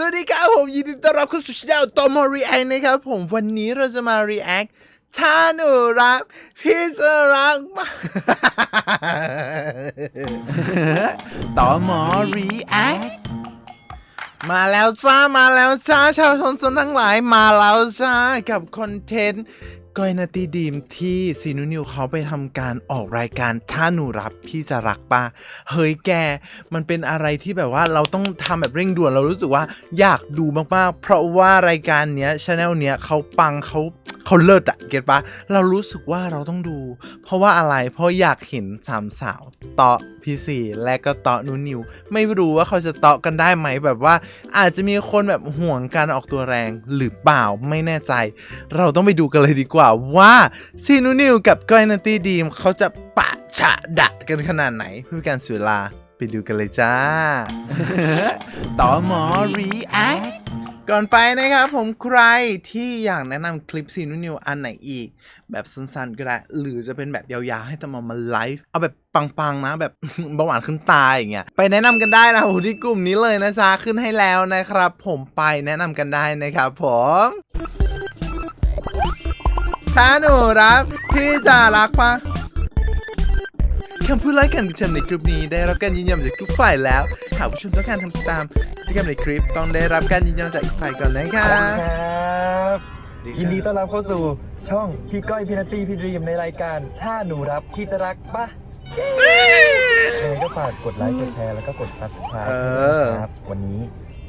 สวัสดีครับผมยินดีต้อนรับเข้าสู่ช่องตอมอรีแอคนะครับผมวันนี้เราจะมารีแอคถ้าหนูรักพี่จะรักมากตอมอรีแอคมาแล้วจ้ามาแล้วจ้าชาวชนชนทั้งหลายมาแล้วจ้ากับคอนเทนต์ ก้อยนาตีดีมที่ซีนูนิวเขาไปทำการออกรายการถ้าหนูรับพี่จะรักปะเฮ้ยแก มันเป็นอะไรที่แบบว่าเราต้องทำแบบเร่งด่วนเรารู้สึกว่าอยากดูมากๆ เพราะว่ารายการเนี้ยชาแนลเนี้ยเขาปังเขา เขาเลิศอะเก็ตปะเรารู้สึกว่าเราต้องดู เพราะว่าอะไรเพราะอยากเห็นสามสาวเตาะพี่สี่และก็เตาะนูนิว ไม่รู้ว่าเขาจะเตาะกันได้ไหมแบบว่า อาจจะมีคนแบบห่วงการออกตัวแรงหรือเปล่าไม่แน่ใจ เราต้องไปดูกันเลยดีกว่าว่าซีนูนิวกับก้อยนัตตี้ดีมเขาจะปะฉะดะกันขนาดไหนเพื่อการเสียเวลาไปดูกันเลยจ้าต่อหมอรีแอค ก่อนไปนะครับผมใครที่อยากแนะนำคลิปซีนูนิวอันไหนอีก แบบสั้นๆก็ได้ หรือจะเป็นแบบยาวๆให้ตมอมาไลฟ์เอาแบบปังๆนะแบบเบาหวานขึ้นตายอย่างเงี้ยไปแนะนำกันได้นะโอ้โหที่กลุ่มนี้เลยนะจ๊ะขึ้นให้แล้วนะครับ ผมไปแนะนำกันได้นะครับผมถ้าหนูรักพี่จะรักปะ คำพูดไล่กันที่ทำในคลิปนี้ได้รับการยืนยันจากทุกฝ่ายแล้ว หากผู้ชมต้องการทำตามที่กำในคลิปต้องได้รับการยืนยันจากอีกฝ่ายก่อนนะครับครับ ยินดีต้อนรับเข้าสู่ช่องพี่ก้อยพี่นัตตี้พี่ดรีมในรายการ ถ้าหนูรับพี่จะรักปะยังไงก็ฝากกดไลค์กดแชร์แล้วก็กด subscribe เออ ด้วยนะครับ วันนี้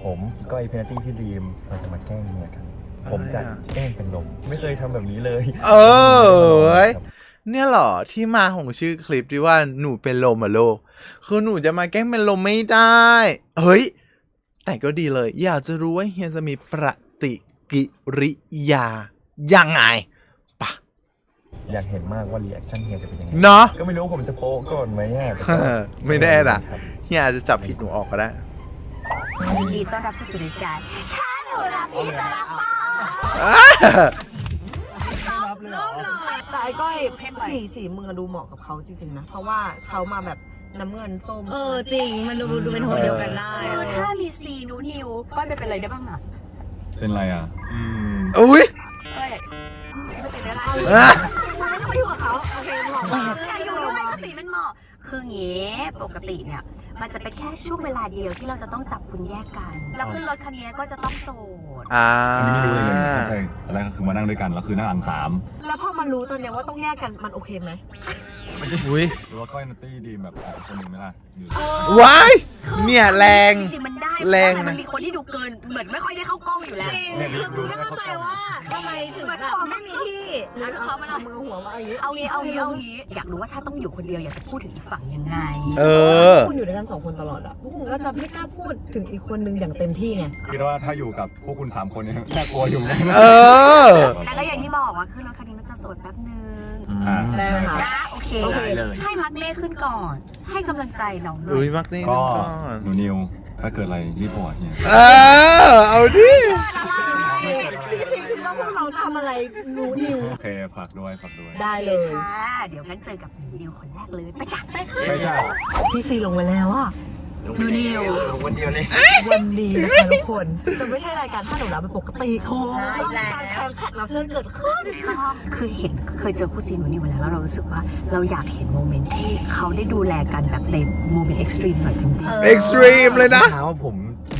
ผมพี่ก้อยพี่นัตตี้พี่ดรีมเราจะมาแกล้งเมียกัน ผมจะแกล้งเป็นลมไม่เคยทำแบบนี้เลย เออเว้ย เนี่ยเหรอที่มาของชื่อคลิปที่ว่าหนูเป็นลมอะโลก คือหนูจะมาแกล้งเป็นลมไม่ได้ เฮ้ย แต่ก็ดีเลย อยากจะรู้ว่าเฮียจะมีปฏิกิริยายังไงปะอยากเห็นมากว่ารีแอคชั่นเฮียจะเป็นยังไง เนาะก็ไม่รู้ว่าผมจะโป๊ะก่อนไหมอะแต่ก็เออไม่แน่น่ะครับเฮียอาจจะจับผิดหนูออกก็ได้ ยินดีต้อนรับเข้าสู่รายการถ้าหนูรักพี่จะรักป้า แต่ไอ้ก้อยสีสีมือดูเหมาะกับเขาจริงๆนะ เพราะว่าเขามาแบบน้ำเงินส้มเออจริง มันดูดูเป็นโทนเดียวกันได้ถ้ามีซีนูนิวก้อยไม่เป็นอะไรได้บ้างอะเป็นไรอะ อืมอุ้ยก้อยไม่เป็นอะไรอะไม่ต้องไปอยู่กับเขาโอเคเหมาะมากอยากอยู่ด้วยก็สีมันเหมาะ คืออย่างงี้ปกติเนี่ย มันจะเป็นแค่ช่วงเวลาเดียวที่เราจะต้องจับคุณแยกกัน แล้วขึ้นรถคันนี้ก็จะต้องโส ด อ่าอันนี้ไม่รู้เลยเลยเข้าใจตอนแรกก็คือมานั่งด้วยกันแล้วคือนั่งอ่านสามแล้วพอมารู้ตอนเนี้ยว่าต้องแยกกันมันโอเคไหม อุ้ยหรือว่าก้อยนัตตี้ดีมแบบคนหนึ่งไหมล่ะอยู่ว้ายเนี่ยแรงจริงๆมันได้แรงนะ มันมีคนที่ดูเกินเหมือนไม่ค่อยได้เข้ากล้องอยู่แล้วเนี่ยดูดูไม่เข้าใจว่าทำไมถึงแบบไม่มีที่แล้วเขามาเอามือหัวมาอย่างนี้เอางี้เอางี้เอางี้อยากรู้ว่าถ้าต้องอยู่คนเดียวอยากจะพูดถึงอีกฝั่งยังไง เออ คุณอยู่ด้วยกันสองคนตลอดอะพวกคุณก็จะไม่กล้าพูดถึงอีกคนนึงอย่างเต็มที่ไง คิดว่าถ้าอยู่กับพวกคุณสามคนเนี่ยน่ากลัวอยู่นะเออ แต่ก็อย่างที่บอกว่าขึ้นรถคันนี้มันจะโสดแป๊บนึงอ่า ได้ไหมคะ นะโอเค โอเคได้เลย ให้มักเล่ขึ้นก่อน ให้กำลังใจน้องหน่อุ้อยยมักนี่ก็ก่อนหนูนิวถ้าเกิดอะไรรีบบอกเฮียเออเอาดิพี่สีคิดว่าพวกเราทำอะไรรู้นิวโอเคฝากด้วยฝากด้วย ได้เลย ค่ะ เดี๋ยวงั้นเจอกับหนูนิวคนแรกเลย ไปจ้ะไปค่ะไม่จ้าพี่ซีลงไปแล้วอะ หนูนิววันเดียวเลย วันดีนะคะทุกคน จะไม่ใช่รายการถ้าหนูรับเป็นปกติโอ้ใช่ต้องมีการแข่งขันรับเชิญเกิดขึ้นคือเห็นเคยเจอคู่ซีหนูนิวมาแล้วแล้วเรารู้สึกว่าเราอยากเห็นโมเมนต์ที่เขาได้ดูแลกันแบบในโมเมนต์เอ็กซ์ตรีมหน่อยจริงๆเอ็กซ์ตรีมเลยนะเท้าผม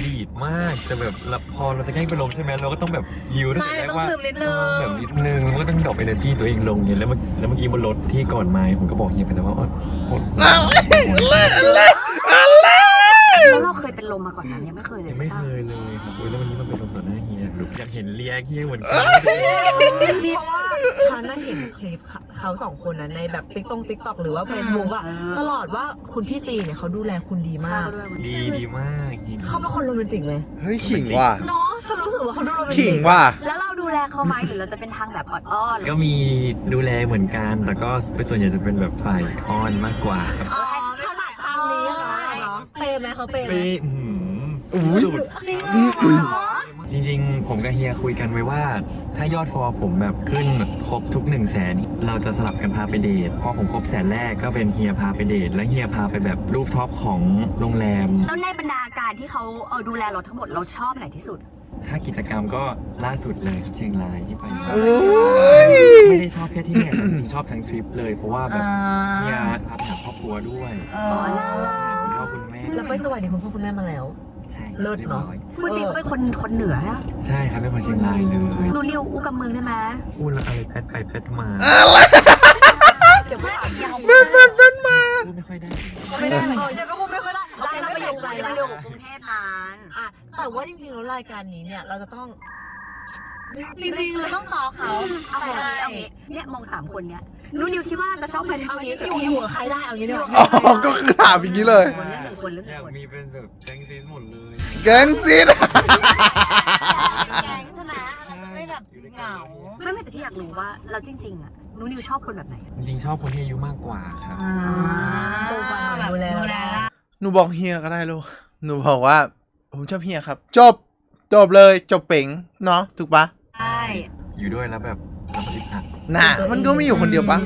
ดีดมากแต่แบบแล้วพอเราจะแกล้งเป็นลมใช่ไหมเราก็ต้องแบบยิวตั้งแต่แรกว่าใช่ต้องซึมนิดนึงเออแบบนิดนึงมันก็ต้องดรอปเอเนอร์จีตัวเองลงเนี่ยแล้วเมื่อแล้วเมื่อกี้บนรถที่ก่อนมาผมก็บอกเฮียไปแล้วว่าอ๋ออ๋อแล้ว เราเคยเป็นลมมาก่อนนั้นยังไม่เคยเลยยังไม่ใช่เคปะยเลยครับอุ๊ยแล้ววันนี้มันเป็นลมต่อหน้าเฮียอยากเห็นเรียกเฮียเหมือนกันเพราะว่าฉันน่ะเห็นคลิปเขาสองคนนะในแบบติ๊กตงติ๊กตอกหรือว่าเฟซบุ๊กอะตลอดว่าคุณพี่ซีเนี่ยเขาดูแลคุณดีมาก ดีดีมากเฮียเขาเป็นคนโรแมนติกไหมเฮ้ยขิงว่ะเนาะฉันรู้สึกว่าเขาดูโรแมนติกขิงว่ะแล้วเราดูแลเขาไหมหรือเราจะเป็นทางแบบออดๆก็มีดูแลเหมือนกันแต่ก็เป็นส่วนใหญ่จะเป็นแบบฝ่ายอ้อนมากกว่า ไหมเขาเปย์ไหม เป้อื้อหืออุ้ยสุดจริงๆ ผมกับเฮียคุยกันไว้ว่า ถ้ายอดฟอลผมแบบขึ้นครบทุก1นึ่งแสนเราจะสลับกันพาไปเดทพอผมครบแสนแรกก็เป็นเฮียพาไปเดทและเฮียพาไปแบบรูปท็อปของโรงแรม แล้วในบรรดาการที่เขาเออดูแลเราทั้งหมดเราชอบไหนที่สุด ถ้ากิจกรรมก็ล่าสุดเลยครับเชียงรายที่ไปมาเอ้ย ไม่ได้ชอบแค่ที่เนี่ยจริงๆชอบทั้งทริปเลยเพราะว่าแบบเฮียพาไปหาครอบครัวด้วย อ๋อน่ารัก คุณพ่อคุณแม่แล้วไปสวัสดีคุณพ่อคุณแม่มาแล้ว ใช่เลิศเนอะ รียบร้อยคุณฟิล์มเป็นคนคนเหนือฮะใช่ครับเป็นคนเชียงรายเลยดูเรียวอู้กับเมืองได้ไหมพูดแล้วอะไรแพทไปแพทมาเดี๋ยวไปถามพี่เพื่อนเพื่อนเพื่อนมาพูดไม่ค่อยได้ ไม่ได้เออยังก็พูดไม่ค่อยได้ได้เราไปอยู่ใจไปละอยู่กรุงเทพนาน อะแต่ว่าจริงๆแล้วรายการนี้เนี่ยเราจะต้อง จริงๆเราต้องขอเขาเอาอย่างนี้เอาอย่างนี้เนี่ยมองสามคนเนี้ยนูนิวคิดว่าจะชอบใครในเอาคนงี้นี้อยู่อยู่กับใครได้เอางี้ดีกว่าอ๋อก็คือถามอย่างนี้เลย คนเรื่องหนึ่งคนเรื่องหอนึ่ยางกคนมีเป็นแบบแก๊งซีสหมดเลยแกงจีด แกงใช่ไหมเราจะไม่แบบเหงาไม่ไม่แต่ที่อยากรู้ว่าเราจริงๆอะนูนิวชอบคนแบบไหน จริงๆชอบคนที่อายุมากกว่าครับโตกว่าหน่อยดูแลเราได้หนูบอกเฮียก็ได้ลูก หนูบอกว่า ผมชอบเฮียครับ จบ จบเลย จบเป๋งเนาะถูกปะ ใช่อยู่ด้วยแล้วแบบแล้วมันอึดอัดน่ะมันก็ไม่อยู่คนเดียวปะ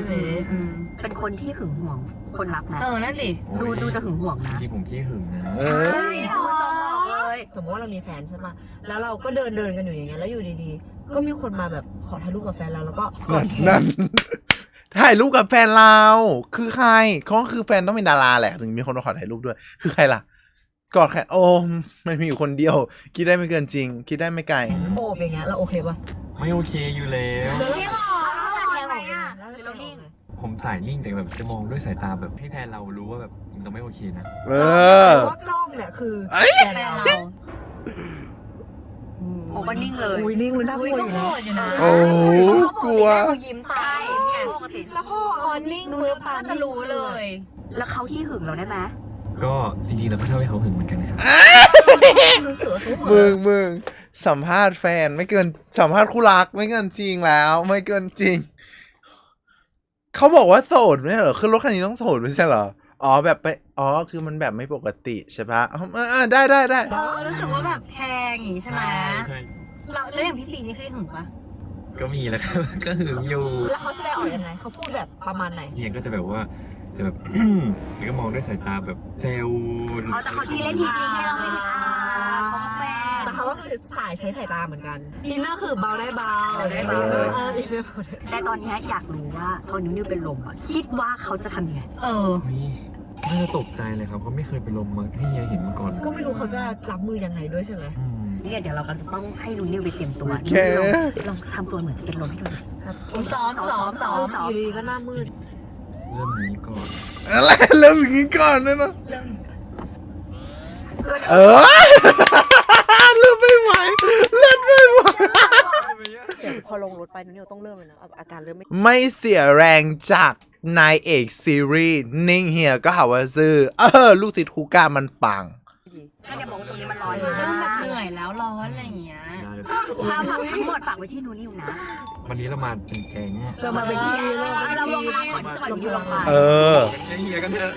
เป็นคนที่หึงหวงคนรักนะเออ นั่นดิ โอ้ดูยดูจะหึงหวงจนะริงๆผมขี้หึงนะเอใช่อดูจะบอกเลยสมมติว่าเรามีแฟนใช่ไหมแล้วเราก็เดินเดินกันอยู่อย่างเงี้ย แล้วอยู่ดีๆ ก็มีคนมาแบบขอถ่ายรูปกับแฟนเราแล้วก็กอนั่ดนแขนนั่นถ่ายรูปกับแฟนเรา คือใครเขาก็คือแฟนต้องเป็นดาราแหละ ถึงมีคนมาขอถ่ายรูปด้วย คือใครล่ะ กอดแขนโอ้มันมีอยู่คนเดียว คิดได้ไม่เกินจริง คิดได้ไม่ไกลโอ บอย่างเงี้ยเราโอเคปะไม่โอเคอยู่แล้ว นี่หรอเราแรงไหมอะแล้วหรือเรานิ่งผมสายนิ่งแต่แบบจะมองด้วยสายตาแบบให้แฟนเรารู้ว่าแบบมันต้องไม่โอเคนะเออ เพราะว่ากล้องเนี่ยคือเอ้ยแฟนเราโอ้ก็นิ่งเลยอุ้ยนิ่งเลยน่ากลัวอยู่นะโอ้กลัว ยิ้มใช่ตายเนี่ยปกติแล้วพ่อพอนิ่งปุ๊บตาจะรู้เลย แล้วเขาขี้หึงเราได้ไหมก็จริงๆเราก็ชอบให้เขาหึงเหมือนกันนะครับรู้สึกว่าเขามึงมึง สัมภาษณ์แฟนไม่เกินสัมภาษณ์คู่รักไม่เกินจริงแล้ว ไม่เกินจริง เขาบอกว่าโสดไม่ใช่เหรอขึ้นรถคันนี้ต้องโสดไม่ใช่เหรออ๋อแบบไปอ๋อคือมันแบบไม่ปกติใช่ปะอ๋ออ่าได้ได้ได้เออรู้สึกว่าแบบแพงอย่างงี้ใช่ไหมใช่เราแล้วอย่างพี่ซีนี่เคยหึงปะก็มีแล้วครับ ก็หึงอยู่แล้วเขาแสดงออกยังไงเขาพูดแบบประมาณไหนเฮียก็จะแบบว่า จะแบบ แล้วก็มองด้วยสายตาแบบเซลอ๋อแต่เขาทีเล่นทีจริงให้เราไม่เห็นอ่าเขาก็แปล แต่เขาก็คือสายใช้สายตาเหมือนกันอินเนอร์คือเบาได้เบาเบาได้เบา เอออินเนอร์เบาได้แต่ตอนเนี้ยอยากรู้ว่าพอนิวนิวเป็นลมอะคิดว่าเขาจะทำยังไง เออ เฮ้ยน่าจะตกใจเลยครับเพราะไม่เคยเป็นลมมาให้เฮียเห็นมาก่อนก็ไม่รู้เขาจะรับมือยังไงด้วยใช่ไหมอืมเนี่ยเดี๋ยวเราก็จะต้องให้นิวนิวไปเตรียมตัวโอเค นิวลองลองทำตัวเหมือนจะเป็นลมให้ดูหน่อยซ้อมซ้อมซ้อม อยู่ดีๆก็หน้ามืด เริ่มนี้ก่อนอะไรเริ่มอย่างนี้ก่อนนะเนอะเริ่มเออเริ่มไม่ไหวเล่นไม่ไหวพอลงรถไปนิวต้องเริ่มเลยนะอาการเริ่มไม่ไม่เสียแรงจากนายเอกซีรีส์นิ่งเฮียก็หาว่าซื้อเออลูกติดคูก้ามันปังถ้าจะบอกว่าตรงนี้มันร้อนเริ่มแบบมากเหนื่อยแล้วร้อนอะไรอย่างเงี้ยได้เลย ความหวังทั้งหมดฝากไว้ที่นูนิวนะ วันนี้เรามาเป็นแก๊งเรามาเป็นที่เราลงมาก่อนที่จะมาดูลงมาเออแก๊งเฮียกันเถอะ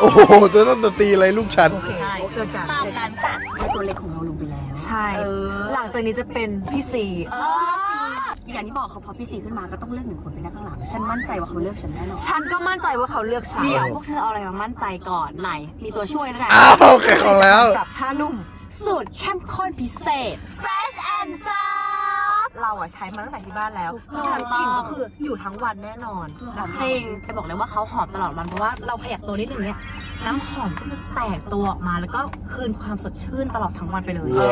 โอ้โหตัวต้องตัวตีอะไรลูกฉันโอเคเจอกันตามกันค่ะแล้วตัวเล็กของเราลงไปแล้ว ใช่เออหลังจากนี้จะเป็นพี่ซีเอออย่างที่บอกเขาพอพี่ซีขึ้นมาก็ต้องเลือกหนึ่งคนไปนั่งข้างหลัง ฉันมั่นใจว่าเขาเลือกฉันแน่นอน ฉันก็มั่นใจว่าเขาเลือกฉัน เดี๋ยวพวกเธอเอาอะไรมามั่นใจก่อนไหน มีตัวช่วยแล้วกันอ้าวโอเคของแล้วปรับท่านุ่มสูตรเข้มข้นพิเศษ Fresh and soft เราอะใช้มาตั้งแต่ที่บ้านแล้วถูกต้องฉันกลิ่นก็คืออยู่ทั้งวันแน่นอนจริงจะบอกเลยว่าเขาหอมตลอดวันเพราะว่าเราขยับตัวนิดนึงเนี่ยน้ำหอมก็จะแตกตัวออกมาแล้วก็คืนความสดชื่นตลอดทั้งวันไปเลยเอ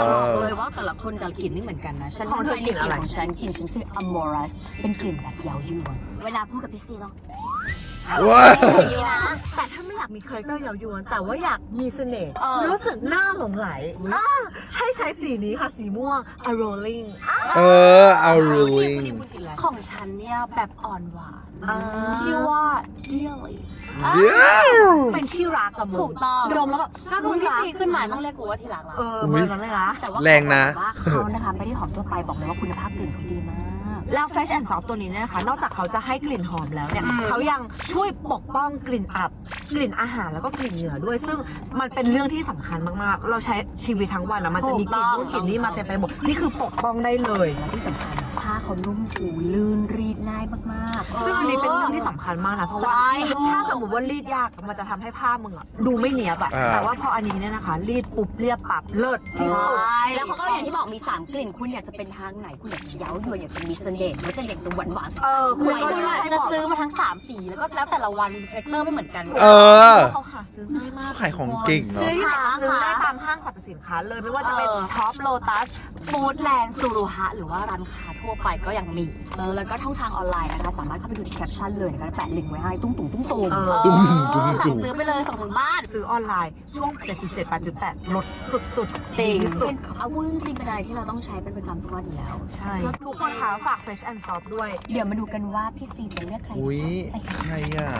อบอกเลยว่าแต่ละคนแต่ละกลิ่นไม่เหมือนกันนะ ฉันของเธอกลิ่นอะไร ของฉันกลิ่นฉันคือ Amoras เป็นกลิ่นแบบเยาวยวน เวลาพูดกับพี่ซีต้อง ว้านี่นะแต่ถ้าไม่อยากมีคาแรคเตอร์เยาวยวน แต่ว่าอยากมีเสน่ห์เออรู้สึกหน้าหลงไหลอ่าให้ใช้สีนี้ค่ะสีม่วง a rolling เออเอารูลิงนี่พูดกลิ่นอะไรของฉันเนี่ยแบบอ่อนหวานอ่าชื่อว่า Dearly เดี๋ยวเป็นที่รักกับมึงถูกต้องดมแล้วแบบถ้าถ้าคุคุณณรักพี่ขึ้นมาต้องเรียกกูว่าทีหลังละเออเบอร์นั้นเลยนะแต่ว่าแรงนะว่าเขานะคะไม่ได้หอมทั่วไปบอกเลยว่าคุณภาพกลิ่นเขาดีมาก แล้ว Fresh and Soft ตัวนี้เนี่ยนะคะ นอกจากเขาจะให้กลิ่นหอมแล้วเนี่ยเขายังช่วยปกป้องกลิ่นอับ กลิ่นอาหารแล้วก็กลิ่นเหงื่อด้วย ซึ่งมันเป็นเรื่องที่สำคัญมาก ๆ เราใช้ชีวิตทั้งวันแล้วมันจะมีกลิ่นนู่นกลิ่นนี่มาเต็มไปหมด นี่คือปกป้องได้เลยและที่สำคัญผ้า เขานุ่มฟูลื่นรีดง่ายมากๆ ซึ่งอันนี้เป็นเรื่องที่สำคัญมากนะ เพราะว่า ใช่ ถ้าสมมติว่ารีดยากมันจะทำให้ผ้ามึงอะดูไม่เนียบอะอ่า แต่ว่าพออันนี้เนี่ยนะคะ รีดปุ๊บเรียบปับเลิศที่สุด แล้วเขาก็อย่างที่บอกมี 3 กลิ่น คุณอยากจะเป็นทางไหน คุณอยากจะเย้ายวนอยากจะมีเสน่ห์หรือจะอยากจะหวานหวานๆเออคุณก็ คุณได้อาจจะซื้อมาทั้งสามสี แล้วก็แล้วแต่ละวันคาแรคเตอร์ไม่เหมือนกันเออ เขาหาซื้อง่ายมากขายของเก่งเนาะ ซื้อหาซื้อได้ตามห้างสรรพสินค้าเลยไม่ว่าจะเป็นเออท็อปโลตัสฟู้ดแลนด์ซูรุฮะ หรือว่าร้านค้าทั่วไปก็ยังมี เออแล้วก็ช่องทางออนไลน์นะคะ สามารถเข้าไปดูในแคปชั่นเลยนะคะแปะลิงก์ไว้ให้ตุ้งตุงตุ้งตุงเออตุ้มตุ้มตุ้มสั่งซื้อไปเลยส่งถึงบ้านซื้อออนไลน์ช่วง 7.7 8.8ลดสุดๆจริงที่สุดเอาวุ้นจริงเป็นอะไรที่เราต้องใช้เป็นประจำทุกวันอยู่แล้ว ใช่ทุกคนคะฝาก Fresh and Soft ด้วย เดี๋ยวมาดูกันว่าพี่ซีจะเลือกใครอุ้ยใครอะ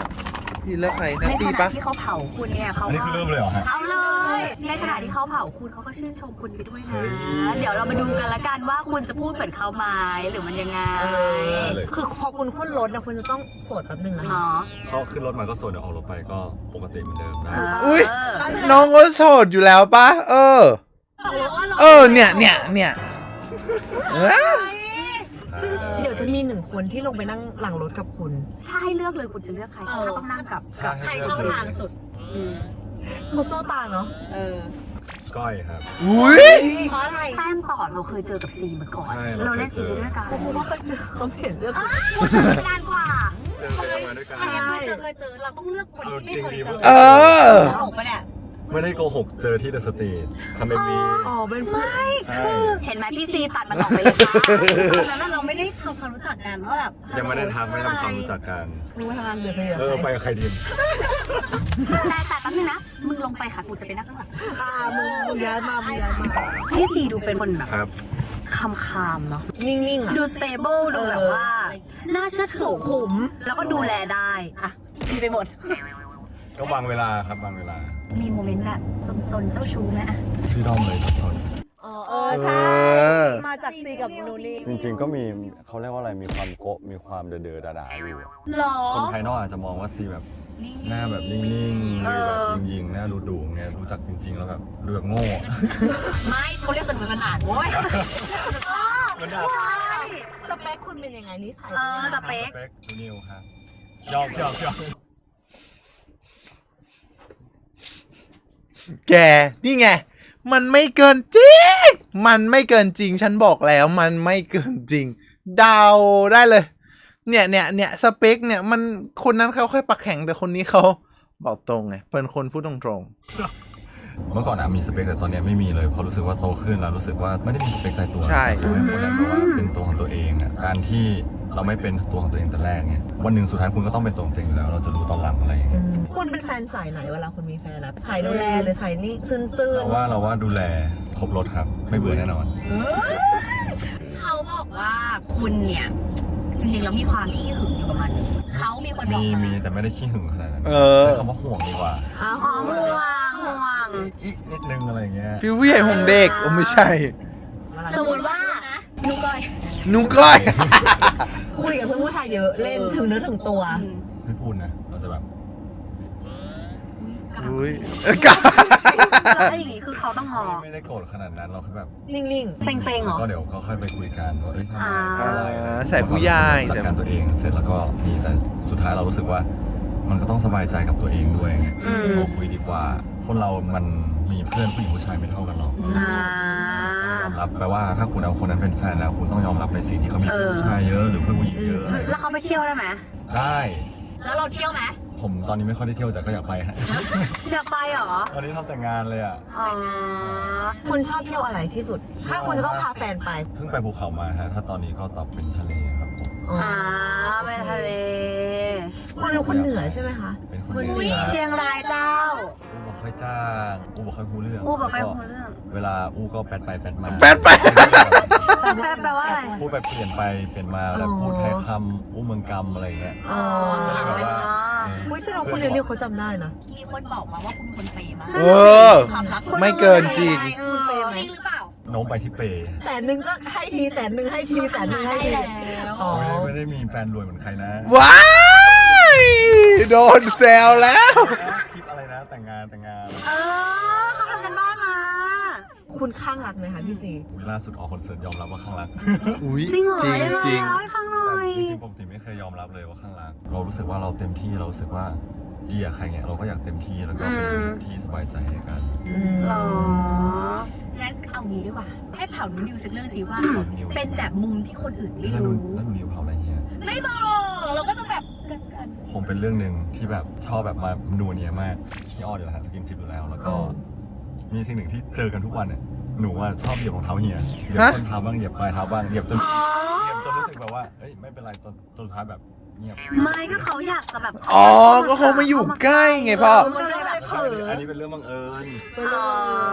พี่เลือกใครในนาขตีณะปะที่เขาเผาคุณเนี่ยเขาอันนี้คือเริ่มเลยเหรอฮะ เอาเลย ในขณะที่เขาเผาคุณเขาก็ชื่นชมคุณไปด้วยนะเฮ้ยเดี๋ยวเรามาดูกันละกันว่าคุณจะพูดเหมือนเขาไหมหรือมันยังไงเออเลยคือพอคุณขึ้นรถนะคุณจะต้องโสดแป๊บนึงนะ เนาะเขาขึ้นรถมาก็โซนเดี๋ยวออกรถไปก็ปกติเหมือนเดิมนะ อุ้ยน้องก็โสดอยู่แล้วปะเออ เออเนี่ยเนี่ยเนี่ยเอ้ยซึ่งเดี๋ยวจะ มีหนึ่งคนที่ลงไปนั่งหลังรถกับคุณ ถ้าให้เลือกเลยคุณจะเลือกใคร เออ ถ้าต้องนั่งกับถ้าใครให้เลือกเข้าเลยทางสุดคุณโซตาเนาะเออก้อยครับ อุ้ย เพราะอะไร แต้มต่อเราเคยเจอกับซีมาก่อน ใช่เราเราเล่นเคซียเจอ ด้วยกันคุณว่าเคยเจอเขาเห็นเรื่องนานกว่าเจอกันมาด้วยกันใครยังไม่เคยเคยเจอเราต้องเลือกคนที่ไม่เคยเจอเออถูกปะเนี่ย ไม่ได้โกหกเจอที่เดอะสตรีททำเอ็มวีอ๋อเป็นเพื่อนใช่เห็นไหมพี่ซีตัดมันออกไปเลยค่ะตอนนั้นนะเราไม่ได้ทำความรู้จักกันว่าแบบยังไม่ได้ทักไม่ได้ทำความรู้จักกันรู้ทำงานเดือดเลยเออไปกับใครดีแต่แต่แป๊บนึงนะมึงลงไปค่ะกูจะไปนั่งข้างหลังอ่ามึงมึงย้ายมามึงย้ายมาพี่ซีดูเป็นคนแบบครับคำคามๆเนาะนิ่งๆอะดูสเตเบิลดูแบบว่าน่าเชื่อถือขุม แล้วก็ดูแลได้อะดีไปหมด ก็วางเวลาครับวางเวลามีโมเมนต์แบบซนๆเจ้าชู้ไหมอะชื่อด้อมเลยสดอ๋อเอเออใช่อมาจากซีกับนูนี่ๆจริงๆก็มีเขาเรียกว่าอะไรมีความโกะมีความเดอๆดาๆอยู่ หรอ คนภายนอกอาจจะมองว่าซีแบบหน้าแบบนิ่งๆหรือแบบยิงๆหน้าดูดุๆไงรู้จักจริง ๆ แล้วแบบดูแบบโง่ ไม่เขาเรียกสนุกสนานโว้ยมันด่าสเปคคุณเป็นยังไงนิสัยเออสเปคสเปคนิวครับยอมยอมยอม แกนี่ไง มันไม่เกินจริง มันไม่เกินจริง ฉันบอกแล้วมันไม่เกินจริง เดาได้เลย เนี่ยเนี่ยเนี่ยสเปคเนี่ยมันคนนั้นเขาค่อยปักแข็งแต่คนนี้เขาบอกตรงไงเป็นคนพูดตรง เมื่อก่อนอะมีสเปคแต่ตอนเนี้ยไม่มีเลยเพราะรู้สึกว่าโตขึ้นแล้วรู้สึกว่าไม่ได้มีสเปคตายตัวใช่อยากให้คนนั้นแบบว่าเป็นตัวของตัวเองอะการที่เราไม่เป็นตัวของตัวเองแต่แรกเนี่ยวันหนึ่งสุดท้ายคุณก็ต้องเป็นตัวของตัวเองอยู่แล้ว เราจะรู้ตอนหลังอะไรอย่างเงี้ยคุณเป็นแฟนสายไหนเวลาคุณมีแฟนนะสายดูแลหรือสายนี่ซื่นซื่นเราว่าเราว่าดูแลครบรถครับ ไม่เบื่อแน่นอน เขาบอกว่าคุณเนี่ย จริงๆแล้วมีความขี้หึงอยู่ประมาณนึงเขามีคนบมีอกมามีแต่ไม่ได้ขี้หึงขนาดนั้นๆเออ ใช้คำว่าห่วงดีกว่าอ้าวอ๋อห่วงห่วง อีกนิดนึงอะไรอย่างเงี้ยฟิวผู้ใหญ่ของเด็กโอ้ไม่ใช่สมมติว่านุก้อยนุ้งก้อย คุยกับเพื่อนผู้ชายเยอะเล่นถึงเนื้อถึงตัวไม่พูดนะเราจะแบบอุ้ยเออกาแล้วไอ้อย่างนี้คือเขาต้องงอไม่ได้โกรธขนาดนั้นเราแค่แบบนิ่งเซ็งๆเหรอ ก็เดี๋ยวก็ค่อยไปคุยกันว่าเอ้ยทำไมอ่าทำอะไรอ่าใส่ผู้ใหญ่จัดใส่การตัวเองเสร็จแล้วก็มีแต่สุดท้ายเรารู้สึกว่า มันก็ต้องสบายใจกับตัวเองด้วยไงอืมเราคุยดีกว่า คนเรามันมีเพื่อนผู้หญิงผู้ชายไม่เท่ากันหรอกอ่า ยอมรับแปลว่าถ้าคุณเอาคนนั้นเป็นแฟนแล้วคุณต้องยอมรับในสิ่งที่เขามีเอเพื่อนอผู้ชายเยอะหรือเพื่อนผู้หญิงเยอะแล้วเขาไปเที่ยวได้ไหมได้ แล้วเราเที่ยวไหมผมตอนนี้ไม่ค่อยได้เที่ยวแต่ก็อยากไปฮะ อยากไปเหรอ ตอนนี้ทำแต่งงานเลยอะ อ๋อๆคุณชอบเที่ยวอะไรที่สุด ถ้าคุณจะต้องพาแฟนไป เพิ่งไปภูเขามาฮะ ถ้าตอนนี้ก็ตอบเป็นทะเลครับ ผมอ่าไปทะเล คุณเป็นคนเหนือใช่ไหมคะ เป็นคนอุ้ยดีเชียงรายเจ้า อูบอกค่อยจ้างอูบอกค่อยพูดเรื่องอู้บอกใครแล้วพูดเรื่อง เวลาอูก็แปดไปแปดมาแป๊ดไป แปลแปลว่าอะไร พูดแบบเปลี่ยนไปเปลี่ยนมาแล้วพูดแค่คำอู้เมืองกำอะไรอย่างเงี้ยอ๋อก็เลยแบบว่าเอออุ้ยแสดงว่าคุณเดี๋ยวนี้เขาจำได้นะ มีคนบอกมาว่าคุณเป็นคนเปย์มากเออ ความรักไม่เกินจริงเออคุณเปย์ไหมจริงหรือเปล่า โน้มไปที่เปย์แสนหนึ่งก็ให้ทีแสนหนึ่งให้ทีแสนหนึ่งให้ทีแล้วอ๋อไม่ได้ไม่ได้มีแฟนรวยเหมือนใครนะว้ายโดนแซวแล้ว คลิปอะไรนะแต่งงานแต่งงานเออเขาทำกันบ้านมา คุณข้างรักไหมคะพี่ซีอุ๊ยล่าสุดออกคอนเสิร์ตยอมรับว่าข้างรัก อุ้ยจริงเหรอจริงยังไงจริง เล่าให้ฟังหน่อแต่ยจริงๆปกติไม่เคยยอมรับเลยว่าข้างรัก เรารู้สึกว่าเราเต็มที่เรารู้สึกว่าดีอะใครเงี้ยเราก็อยากเต็มที่แล้วก็เป็นอืมที่สบายใจให้กันหรองั้น เอางี้ดีกว่าให้เผาหนูนิวสักเรื่องสิว่าเผานิวเป็นแบบมุมที่คนอื่นไม่แล้วหนูรู้ แล้วหนูนิวเผาอะไรเฮียไม่บอกเราก็จะแบบกันกันคงเป็นเรื่องหนึ่งที่แบบชอบแบบมานัวเนียมากที่อ้อนอยู่แล้วฮะสกินชิปอยู่แล้ว แล้วก็อ๋อมีสิ่งหนึ่งที่เจอกันทุกวันเนี่ยหนูว่าชอบเหยียบรองเท้าเฮียเหยียบฮะต้นเท้าบ้างเหยียบปลายเท้าบ้างเหยียบจนเหยียบจนรู้สึกแบบว่าเอ้ยไม่เป็นไรจนจนสุดท้ายแบบ เงียบไม่ก็เขาอยากจะแบบอ๋อ ก็เขามาอยู่ใกล้ไงพ่อมันก็เลยแบบเผลออันนี้เป็นเรื่องบังเอิญอ๋อ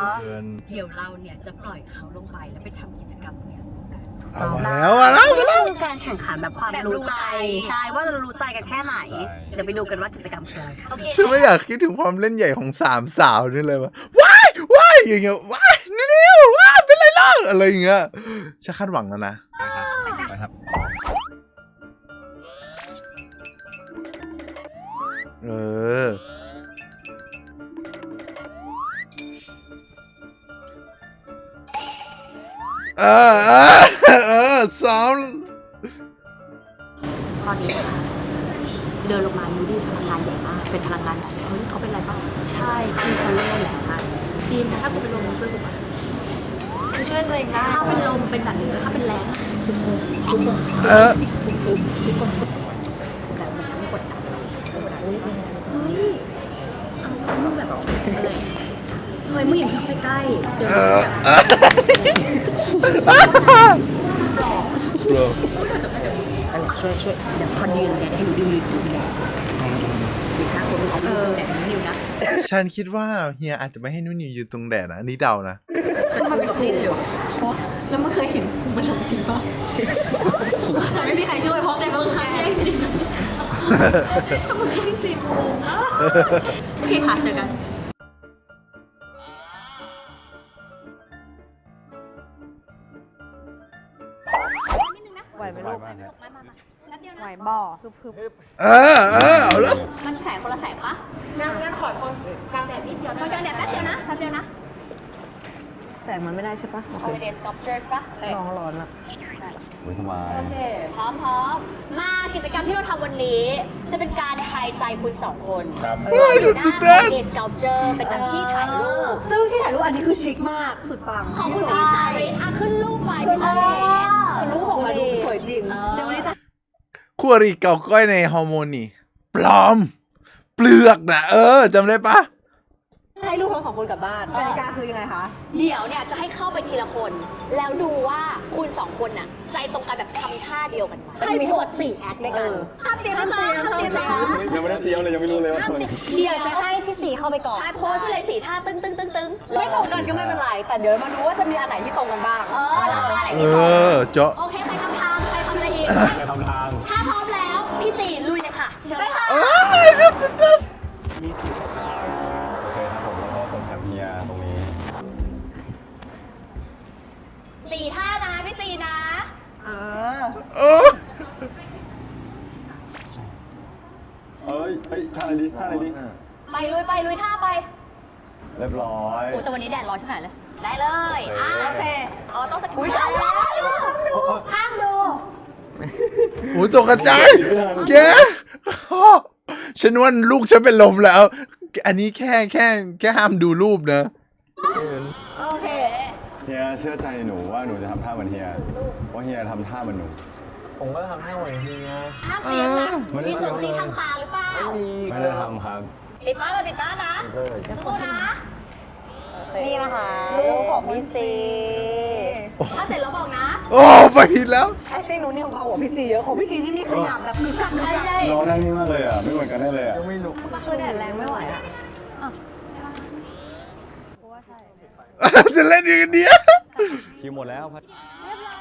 บังเอิญเดี๋ยวเราเนี่ยจะปล่อยเขาลงไปแล้วไปทำกิจกรรมเนี่ยกันเอามาแล้วมาแล้วมาแล้ว คือการแข่งขันแบบความแบบรู้รู้ใจใจ ใช่ว่าจะรู้ใจกันแค่ไหน เดี๋ยวไปดูกันว่ากิจกรรมคืออะไรค่ะ โอเคฉันไม่อยากคิดถึงความเล่นใหญ่ของสามสาวนี่เลยว่าว้ายว้ายอย่างเงี้ยว้ายนิวว้ายเป็นไรล่ะอะไรอย่างเงี้ยฉันคาดหวังแล้วนะ ไปครับ เออ เออ เออ เออซ้อมตอนนี้นะคะเดินลงมาดูดิพลังงานใหญ่มากเป็นพลังงานแบบเฮ้ยเขาเป็นอะไรบ้างใช่คือเขาเล่นแหละใช่ทีมถ้ากูเป็นลมมึงช่วยกูปะคือช่วยตัวเองได้ถ้าเป็นลมเป็นแบบนี้แล้วถ้าเป็นแรงอะเออแบบเหมือนไม่กดดัน เฮ้ยเอามึงแบบอะไรเฮ้ยมึงอย่าเข้าไปใกล้เดี๋ยวเอมึงอแบบเออ bro ช่วยช่วยเดี๋ยวคอนยืนเนี่ยให้ดูดูเนี่ยดูท่าคนเอาไปดูแบบนิ้วนะฉันคิดว่าเฮียอาจจะไม่ให้นุ่นนิวยืนตรงแดดนะอันนี้เดานะ จะมันกับพี่เลยแล้วมึงเคยเห็นมันลงจริงปะแต่ไม่มีใครช่วยเพราะแต่มึงเค ยแย่งสิแต่มึงแย่งสิโอเคค่ะ เจอกันนิดนึงนะไหวไหมลูกมามามาแป๊บเดียวนะ ไหวบ่อคือคือเออเออเอาแล้วมันแสงคนละแสงปะงั้นงั้นขอคนกลางแดดนิดเดียวกลางแดดแป๊บเดียวนะ แป๊บเดียวนะ แสงมันไม่ได้ใช่ปะโอเอาเคไปเดสกอปเจอร์ใช่ปะโอเคน้องร้อนละโอ้ยสบาย โอเคพร้อมพร้อมมากิจกรรมที่เราทำวันนี้ จะเป็นการทายใจคุณสองคนครับอยู่หน้าเดสกอปเจอร์เป็นอันที่ถ่ายรูปซึ่งที่ถ่ายรูปอันนี้คือชิคมากสุดปังของคุณพี่สารินอะขึ้นรูปไปพี่สารินรูปของมาดูสวยจริงเออเดี๋ยววันนี้จะคู่อริเก่าก้อยในฮอร์โมนนี่ ปลอม เปลือกนะเออจำได้ปะ ให้ลูกทั้งสองคนกลับบ้านกติกาคือยังไงคะ เดี๋ยวเนี่ยจะให้เข้าไปทีละคน แล้วดูว่าคุณสองคนน่ะ ใจตรงกันแบบทำท่าเดียวกันไหมให้มีทั้งหมดสี่แอคด้วยกันห้ามเตรียมนะจ๊ะห้ามเตรียมนะคะยังไม่ได้เตรียมเลยยังไม่รู้เลยว่าห้ามทำเตรียมเดี๋ยวจะให้พี่สีเข้าไปก่อน ใช่โพสไปเลยสี่ท่าตึ้งตึ้งตึ้งตึ้งไม่ตรงกันก็ไม่เป็นไร แต่เดี๋ยวมาดูว่าจะมีอันไหนที่ตรงกันบ้าง เออแล้วท่าไหนเอที่ตรงอเจาะโอเคใครทำทางใครทำอะไรอีกจะทำทาง ถ้าพร้อมแล้วพี่สี่ลุยเลยค่ะ เชิญค่ะ เอ้ย เออ เออเอ้ยเฮ้ยท่าอะไรดีท่าอะไรดี ไปลุยไปลุยท่าไปเรียบร้อยโอ้แต่วันนี้แดดร้อนใช่ไหมเลย ได้เลยอะโอเคอ๋อต้องสกิลห้ามดูโอ้ยตกกระจายแกฉันว่าลูกฉันเป็นลมแล้ว อันนี้แค่แค่แค่ห้ามดูรูปนะ โอเค เฮียเชื่อใจหนูว่าหนูจะทำท่าเหมือนเฮีย เพราะเฮียทำท่าเหมือนหนู ผมก็ทำให้เหมือนเฮียห้ามเตรียมนะไม่ได้ มีสวมสีทางตาหรือเปล่า ไม่ได้ทำครับ ปิดบ้านเลยปิดบ้านนะสู้ๆนะ นี่นะคะลูกของพี่ซีถ้าเสร็จแล้วบอกนะ โอ้ไปผิดแล้ว ไอ้ซีหนูนี่ของเขาของพี่ซีเยอะของพี่ซีที่นี่ขยับแบบนึกจักนึกใช่จักใช่น้องนั่งนิ่งมากเลยอะ ไม่เหมือนกันได้เลยอะ ไม่รู้คือแดดแรงไม่ไหวอะจะเล่นอย่างเดียว คิวหมดแล้วพัดเออแชะ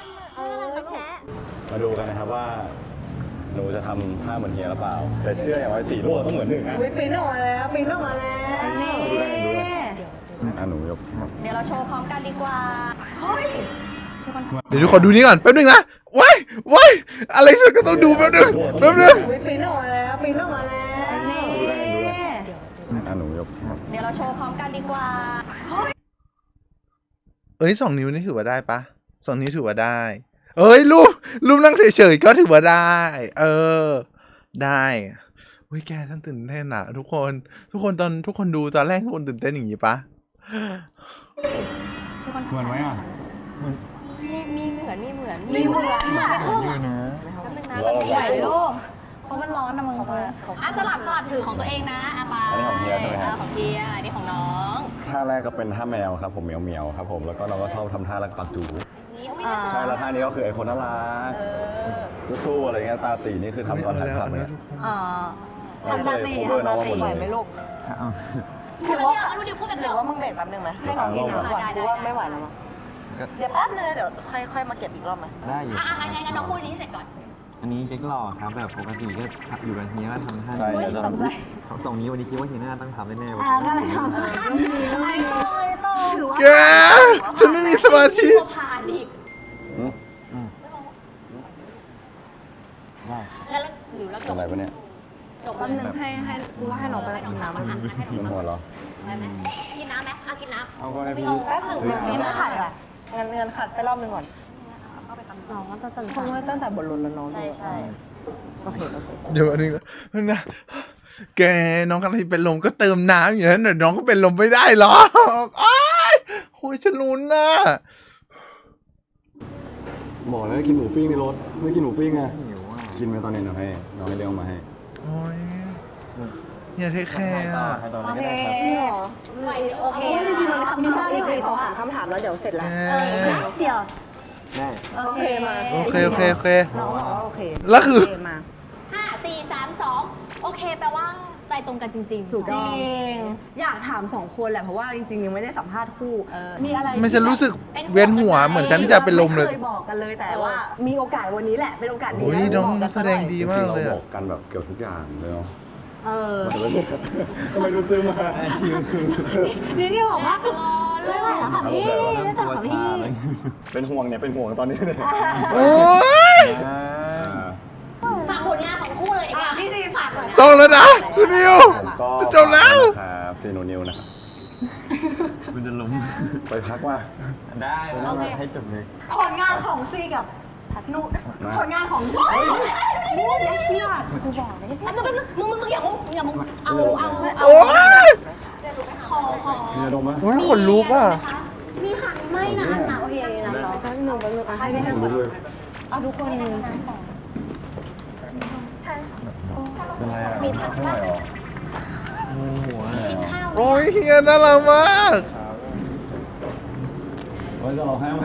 มาดูกันนะครับว่าหนูจะทำท่าเหมือนเฮียหรือเปล่า แต่เชื่ออย่างไรสี่ลูกต้องเหมือนหนึ่งนะวิปีนออกมาแล้วปีนออกมาแล้วนี่ดูได้ดูได้อะหนูยกเดี๋ยวเราโชว์พร้อมกันดีกว่า เฮ้ย เดี๋ยวทุกคนดูนี่ก่อนแป๊บนึงนะว้ายว้ายอะไรฉันก็ต้องดูแป๊บนึงแป๊บนึงปีนออกมาแล้วปีนออกมาแล้วอะหนูยกเดี๋ยวเราโชว์พร้อมกันดีกว่า เอ้ยสองนิ้วนี่ถือว่าได้ปะสองนิ้วถือว่าได้ เอ้ยรูปรูปนั่งเฉยๆก็ถือว่าได้ เออ ได้เฮ้ยแกฉันตื่นเต้นอะทุกคนทุกคนตอนทุกคนดูตอนแรกทุกคนตื่นเต้นอย่างนี้ปะเหมือนไหมอะมีมีเหมือนมีเหมือนมีเหมือนเหมือนไปครึ่งอะแป๊บนึงนะมันไม่ไหวลูกเพราะมันร้อนนะมึงอะสลับสลับถือของตัวเองนะอาปาอันนี้ของเฮียใช่ไหมฮะของเฮียอันนี้ของน้องท่าแรกก็เป็นท่าแมวครับผมเหมียวเหมียวๆครับผมแล้วก็เราก็ชอบทำท่ารักปากจู นี่อุ้ยใช่แล้วท่านี้ก็คือไอคนน่ารักสู้ๆอะไรเงี้ยตาตีนี่คือทำตอนถ่ายภาพเนี่ยอ่าเราก็เลย cover น้องมาหมดเลยไหวไหมลูกเดี๋ยวเนี่ยเอาดูดิพูดแบบหรืเดิอมว่ามึงเบรกแป๊บนึงไหมให้น้องกินน้ำก่อนกูว่าไม่ไหวแล้วมั้งเดี๋ยวแป๊บนึงนะเดี๋ยวค่อยค่อยมาเก็บอีกรอบไหมได้อยู่อะอะงั้นงั้นน้องพูดนี้เสร็จก่อน อันนี้เก๊กหล่อครับแบบปกติก็อยู่กับเฮียก็ทำให้ใช่เดี๋ยวจะทั้งสองนี้วันนี้คิดว่าเฮียน่าต้องทำแน่ๆอ่าก็เลยทำไม่ต้องไม่ต้องถือว่าแกฉันไม่มีสมาธิตัวผ่านอีกอืมได้แล้วหรือเราจอะบไรปะเนี่ยจบแป๊บนึงให้ให้กูว่าให้น้องไปกินน้ำอะให้น้องน้ำหัวเหรอไปไหมกินน้ำไหมอะกินน้ำเอาก็ให้พี่ แป๊บนึงซื้อเงินน้ำขัดอะเงินเงินขัดไปรอบนึงก่อน น้องก็จะตื่นเพราะว่าตั้งแต่บทลนแล้วน้องใช่ใช่โอเคโอเคเดี๋ยวอันนึงนะอันนึงนะแกน้องกำลังจะเป็นลมก็เติมน้ำอยู่นั้นเดี๋ยวน้องก็เป็นลมไม่ได้หรอกอ้ายโอ้ยฉันลุ้นนะบอกแล้วกินหมูปิ้งในรถไม่กินหมูปิ้งไงหิวอะกินไหมตอนนี้หนูให้น้องให้เลี้ยงมาให้โอ้ยอย่าเทคแคร์อะให้ตอนนี้ก็ได้ครับจริงเหรอไหวโอเคจริงๆมันมีสองอีกสองสามคำถามแล้วเดี๋ยวเสร็จแกแล้วเดี๋ยว ได้โอเคมาโอเคโอเคโอเคน้องบอกว่าโอเคแล้วคือโอเคมา ห้าสี่สามสองโอเค แปลว่าใจตรงกันจริงๆถูกต้อง จริง อยากถามสองคนแหละเพราะว่าจริงๆยังไม่ได้สัมภาษณ์คู่ มีอะไรไม่ฉันรู้สึกเวียนหัวเหมือนฉันจะเป็นลมเลยไเคยบอกกันเลยแต่ว่า มีโอกาสวันนี้แหละเป็นโอกาสดีโอ้ยได้น้องบอกกัแสดงดีมากเลยจริงๆอะเราบอกกันแบบเกี่ยวทุกอย่างเลยเนาะเออทำไมรู้ซื้อมา นี่ที่บอกว่า ร้อนเลย ไม่ไหวแล้วค่ะพี่ไม่ต่อค่ะพี่เป็นห่วงเนี่ยเป็นห่วงตอนนี้เนี่ยโอ้ยอ่าฝากผลงานของคู่เลยดีกว่าพี่ซีฝากหน่อยต้องแล้วนะคุณนิวก็จะจบแล้วครับซีโนนิวนะครับคุณจะล้มไปพักว่า ได้แล้วให้จบเลยผลงานของซีกับนุผลงานของโอ้ยเครียดแป๊บนึงแป๊บนึงมึงมึงมึงอย่ามึงอย่ามึงเอาเอาเอาโอ้ยคอคอมีอารมณ์ไหมโอ้ยขนลุกอะ มีค่ะไม่นะอันหนาโอเคนะเราแป๊บนึงแป๊บนึงอะให้พี่ให้ขนลุกเลยเอาทุกคนเป็นไรอะไม่ไหวหรอกินข้าวโอ้ยเฮียน่ารักมากเฮ้ยจะร้องไห้ไหม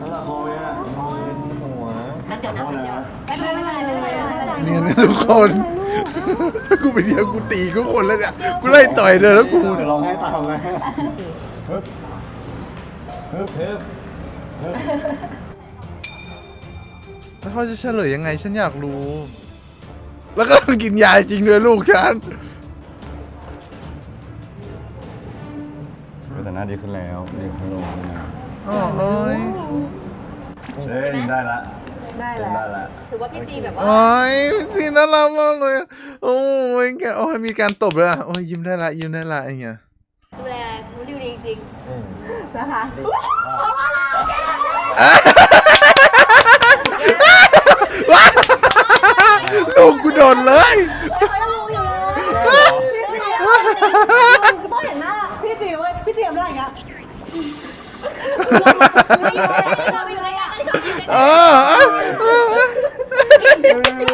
น่ารักโอ้ยอะหัวแล้ว เดี๋ยวขนะอโทษเดี๋ยวนะไม่เป็นไรไม่เป็นไรไม่เป็นไรเนี่ยนะทุกคน กูไปเดียวกูตีทุกคนแล้วเนี่ย กูไล่ต่อยเธอแล้วกู เดี๋ยวร้องไห้ตามเลยฮึบฮึบฮึบฮึบแล้วเขาจะเฉลยยังไงฉันอยากรู้ แล้วก็ต้องกินยาจริงด้วยลูกฉัน แต่หน้าดีขึ้นแล้วดีขึ้นลงนะอ๋อเอ้ย เฮ้ยได้ละ ได้ได้แล้วละถือว่าพี่ซีแบบว่าโอ้ยสีน่ารักมากเลยอะโอ้ยแกโอ้ยมีการตบเลยอะโอ้ยยิ้มได้ละยิ้มได้ละอย่างเงี้ยดูแลนูดิวดีจริงนะคะลูกกูโดนเลยต้องเห็นหน้าพี่ซีเว้ยพี่ซีทำได้อย่างเงี้ย ดีกว่าเออเออเออ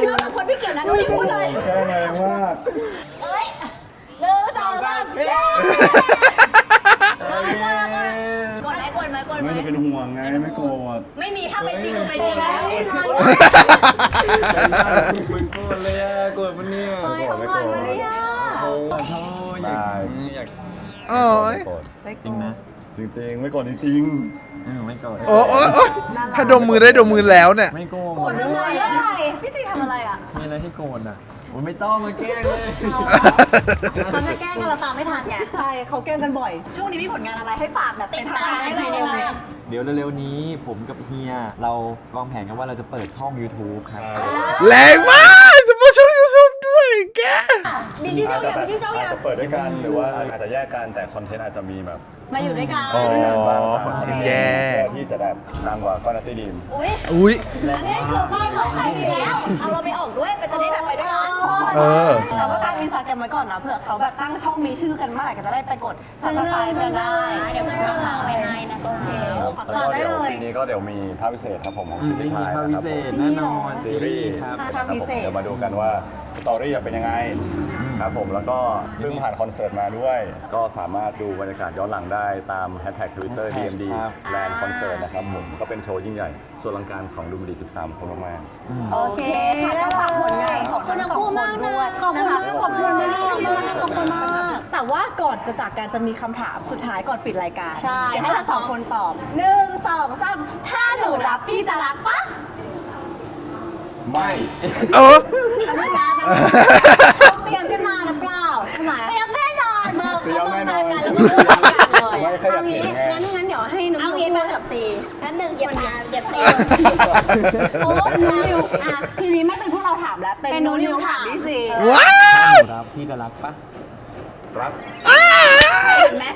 เราสองคนไม่เกี่ยวนะนูดิวพูดเลยแค่แรงมากเอ้ยหนึ่งสองสามเย้กดไหมกดไหมกดไหมไม่ได้เป็นห่วงไงไม่โกรธไม่มีถ้าเป็นจริงคือเป็นจริงแล้วมึงโกรธเลยอะโกรธปะเนี่ยโกรธไม่โกรธโอ้โหอยากอยากโอ้ยไม่โกจริงนะจริงๆ ไม่โกรธจริง ออไม่โกรธโอ้โอ้โอ้ถ้าดมมือได้ดมมือแล้วเนี่ย ไม่โกรกธดทำไมอะไรพี่ซีทำอะไรอะมีอะไรที่โกรธอะๆมันไม่ต้องมาแกล้งเลยเขาจะแกล้งกันเราตามไม่ทันไงใช่เขาแกล้งกันบ่อย ช่วงนี้มีผลงานอะไรให้ฝากแบบเป็นทางการติดตามได้ไหมเดี๋ยวเร็วๆนี้ผมกับเฮีย เราวางแผนกันว่าเราจะเปิดช่อง YouTube ครับแรงมากจะมาช่องยูทูบด้วยแกมีชื่อช่องยังมีชื่อช่องยังจะเปิดด้วยกันหรือว่าอาจจะแยกกันแต่คอนเทนต์อาจจะมีแบบ มาอยู่ด้วยกัน อ๋อบ้างคอนเทนต์แยกที่จะแบบดังกว่าก็นัตตี้ดีมอุ้ยอุ้ยนี่คือบ้านของใครอีกแล้วเอาเราไปออกด้วยมันจะได้แบบไปด้วยกันเออเราก็ตั้งอินสตาแกรมไว้ก่อนนะเผื่อเขาแบบตั้งช่องมีชื่อกันเมื่อไหร่ก็จะได้ไปกด subscribe กันได้ เดี๋ยวขึ้นช่องทางไว้ให้นะโอเคฝากแล้วต่อก็ได้เดี๋ยวเลย ปีนี้ก็เดี๋ยวมีภาคพิเศษครับผมของอืมพิมีพายภาพนะพิครับเศผมษแน่นอนซีรีส์ครับครับผมเดี๋ยวมาดูกันว่าสตอรี่จะเป็นยังไง ครับผมแล้วก็เพิ่งผ่านคอนเสิร์ตมาด้วย ก็สามารถดูบรรยากาศย้อนหลังได้ตามแฮชแท็กทวิตเตอร์ DMD ครับ แลนด์คอนเสิร์ตนะครับผมก็เป็นโชว์ยิ่งใหญ่ส่วนลังการของดูมดี 13 คนมากโอเคค่ะก็ฝากผลงานขอบคุณทั้งคู่มากนะด้วยขอบคุณมากขอบคุณมากขอบคุณมากแต่ว่าก่อนจะจากการจะมีคำถามสุดท้ายก่อนปิดรายการใช่ เดี๋ยวให้เราสองคนตอบหนึ่งสองสามถ้าหนูรับพี่จะรักปะๆไม่ เออเต รียมขึ้นมาหรือเปล่าใช่ไหมเตรียมแน่นอนเมื่อเตรียเขามต้แน่องนมาอนกันแล้วก็รู้จักกันเลยไม่เคยอยากเอาเห็นงี้ไงงั้นงั้นเดี๋ยวให้นุ่นเอางี้พูมาดกับซีงั้นหนึ่งเหยียบตาเหยียบตีนโอ้นิวอะทีนี้ไม่เป็นพวกเราถามแล้ว เป็นเป็นนูนิวนิวถามดิสิว้าถ้าวหนูรับพี่จะรักปะรักเห็นไหม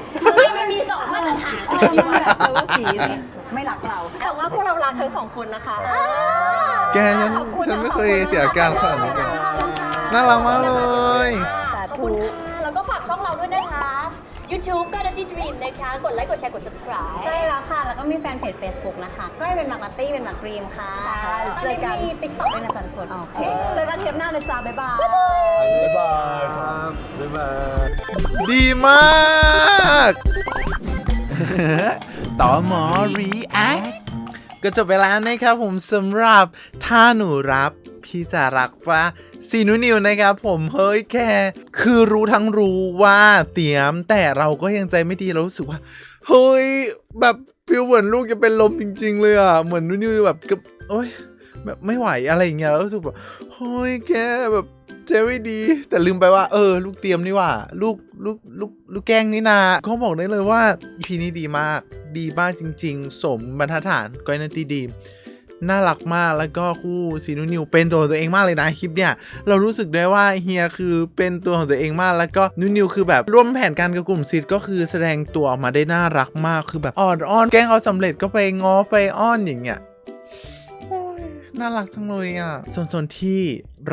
มันมีสองมาตรฐานเออมันแบบเออว่าผีเนี่ยไม่รักเรา แต่ว่าพวกเรารักเธอสองคนนะคะแกฉันฉันไม่เคยเสียอาการขนาดนี้กั นน่ารักมากเลย สาขอบธุคุณค่ะแล้วก็ฝากช่องเราด้วยนะคะ YouTube ก็ Dirty Dream นะคะ กดไลค์ กดแชร์ กด subscribe ใช่แล้วค่ะ แล้วก็มีแฟนเพจ Facebook นะคะ ก็เป็นมักนัตตี้เป็นมักกรีมค่ะเจอกันมีติ๊กต็อกด้วยนะสันกดโอเคเจอกันเทปหน้าเลยจ้าบ๊ายบาย บ๊ายบายครับบ๊ายบาย ดีมาก ต่อหมอ react ก็จบไปแล้วนะครับผมสำหรับถ้าหนูรับพี่จะรักปะ ซีนูนิวนะครับผมเฮ้ยแค่คือรู้ทั้งรู้ว่าเตรียม แต่เราก็ยังใจไม่ดีเรารู้สึกว่า เฮ้ย แบบฟิลเหมือนลูกจะเป็นลมจริง ๆ เลยอะ เหมือนนูนิวแบบกับโอ้ยแบบไม่ไหวอะไรอย่างเงี้ยแล้วรู้สึกแบบเฮ้ยแกแบบเจไม่ดี แต่ลืมไปว่าเออ ลูกเตรียมนี่ว่า ลูกลูกลูกลูกแกล้งนี่นาเขาบอกได้เลยว่า EP นี้ดีมาก ดีมากจริง ๆ สมบรรทัดฐานก้อยนาตีดี น่ารักมากแล้วก็คู่ซีนูนิวเป็นตัวของตัวเองมากเลยนะคลิปเนี่ยเรารู้สึกได้ว่าเฮียคือเป็นตัวของตัวเองมาก แล้วก็นูนิวคือแบบร่วมแผนการกับกลุ่มซิดก็คือแสดงตัวออกมาได้น่ารักมากคือแบบอ่อนอ้อนแกล้งเอาสำเร็จก็ไปง้อไปอ้อนอย่างเงี้ยโอ้ยน่ารักจังเลยอะส่วนส่วนที่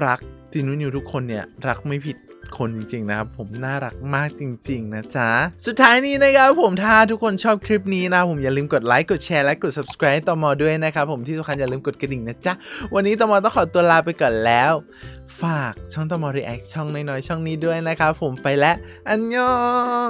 รักซีนูนิวทุกคนเนี่ยรักไม่ผิด คนจริงๆนะครับผมน่ารักมากจริง ๆ นะจ๊ะ สุดท้ายนี้นะครับผมถ้าทุกคนชอบคลิปนี้นะผมอย่าลืมกดไลค์กดแชร์และกด subscribe ต่อมอด้วยนะครับผมที่สำคัญอย่าลืมกดกระดิ่งนะจ๊ะ วันนี้ตอมอต้องขอตัวลาไปก่อนแล้ว ฝากช่องตอมอรีแอคช่องน้อยๆช่องนี้ด้วยนะครับผมไปแล้วอันยอง